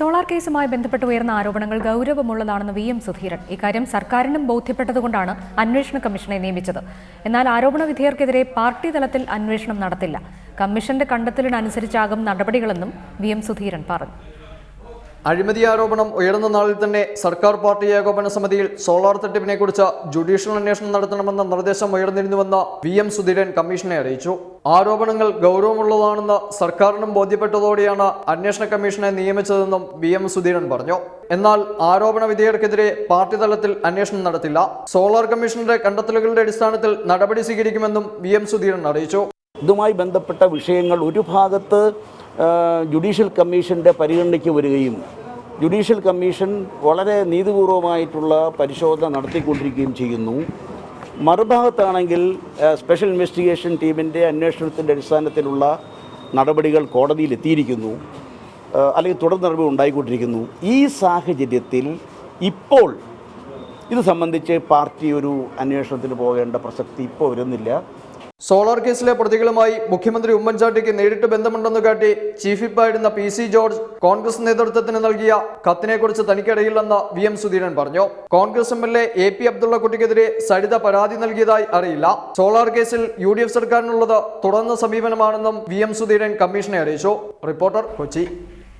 Solar കേസുമായി ബന്ധപ്പെട്ട് ഉയർന്ന ആരോപണങ്ങൾ ഗൗരവമുള്ളതാണെന്ന് വി എം സുധീരൻ. ഇക്കാര്യം സർക്കാരിനും ബോധ്യപ്പെട്ടതുകൊണ്ടാണ് അന്വേഷണ കമ്മീഷനെ നിയമിച്ചത്. എന്നാൽ ആരോപണ വിധേയർക്കെതിരെ പാർട്ടി തലത്തിൽ അന്വേഷണം നടത്തില്ല. കമ്മീഷന്റെ കണ്ടെത്തലിനനുസരിച്ചാകും നടപടികളെന്നും വി എം സുധീരൻ പറഞ്ഞു. അഴിമതി ആരോപണം ഉയർന്ന നാളിൽ തന്നെ സർക്കാർ പാർട്ടി ഏകോപന സമിതിയിൽ സോളാർ തട്ടിപ്പിനെ കുറിച്ച് ജുഡീഷ്യൽ അന്വേഷണം നടത്തണമെന്ന നിർദ്ദേശം ഉയർന്നിരുന്നുവെന്ന് വി എം സുധീരൻ കമ്മീഷനെ അറിയിച്ചു. ആരോപണങ്ങൾ ഗൗരവമുള്ളതാണെന്ന് സർക്കാരിനും ബോധ്യപ്പെട്ടതോടെയാണ് അന്വേഷണ കമ്മീഷനെ നിയമിച്ചതെന്നും വി എം സുധീരൻ പറഞ്ഞു. എന്നാൽ ആരോപണ വിധേയർക്കെതിരെ പാർട്ടി തലത്തിൽ അന്വേഷണം നടത്തില്ല. സോളാർ കമ്മീഷന്റെ കണ്ടെത്തലുകളുടെ അടിസ്ഥാനത്തിൽ നടപടി സ്വീകരിക്കുമെന്നും വി എം സുധീരൻ അറിയിച്ചു. ഇതുമായി ബന്ധപ്പെട്ട വിഷയങ്ങൾ ഒരു ഭാഗത്ത് ജുഡീഷ്യൽ കമ്മീഷന്റെ പരിഗണനയ്ക്ക് വരികയും ജുഡീഷ്യൽ കമ്മീഷൻ വളരെ നീതിപൂർവമായിട്ടുള്ള പരിശോധന നടത്തിക്കൊണ്ടിരിക്കുകയും ചെയ്യുന്നു. മറുഭാഗത്താണെങ്കിൽ സ്പെഷ്യൽ ഇൻവെസ്റ്റിഗേഷൻ ടീമിന്റെ അന്വേഷണത്തിന്റെ അടിസ്ഥാനത്തിലുള്ള നടപടികൾ കോടതിയിൽ എത്തിയിരിക്കുന്നു. അല്ലെങ്കിൽ തുടർ നടപടി ഉണ്ടായിക്കൊണ്ടിരിക്കുന്നു. ഈ സാഹചര്യത്തിൽ ഇപ്പോൾ ഇത് സംബന്ധിച്ച് പാർട്ടി ഒരു അന്വേഷണത്തിന് പോകേണ്ട പ്രസക്തി ഇപ്പോൾ വരുന്നില്ല. സോളാർ കേസിലെ പ്രതികളുമായി മുഖ്യമന്ത്രി ഉമ്മൻചാണ്ടിക്ക് നേരിട്ട് ബന്ധമുണ്ടെന്ന് കാട്ടി ചീഫ് വിപ്പായിരുന്ന പി സി ജോർജ് കോൺഗ്രസ് നേതൃത്വത്തിന് നൽകിയ കത്തിനെക്കുറിച്ച് തനിക്കറിയില്ലെന്ന് വി എം സുധീരൻ പറഞ്ഞു. Congress M L A A P അബ്ദുള്ളക്കുട്ടിക്കെതിരെ Saritha പരാതി നൽകിയതായി അറിയില്ല. സോളാർ കേസിൽ യു ഡി എഫ് സർക്കാരിനുള്ളത് തുടർന്ന സമീപനമാണെന്നും വി എം സുധീരൻ കമ്മീഷനെ അറിയിച്ചു. റിപ്പോർട്ടർ കൊച്ചി.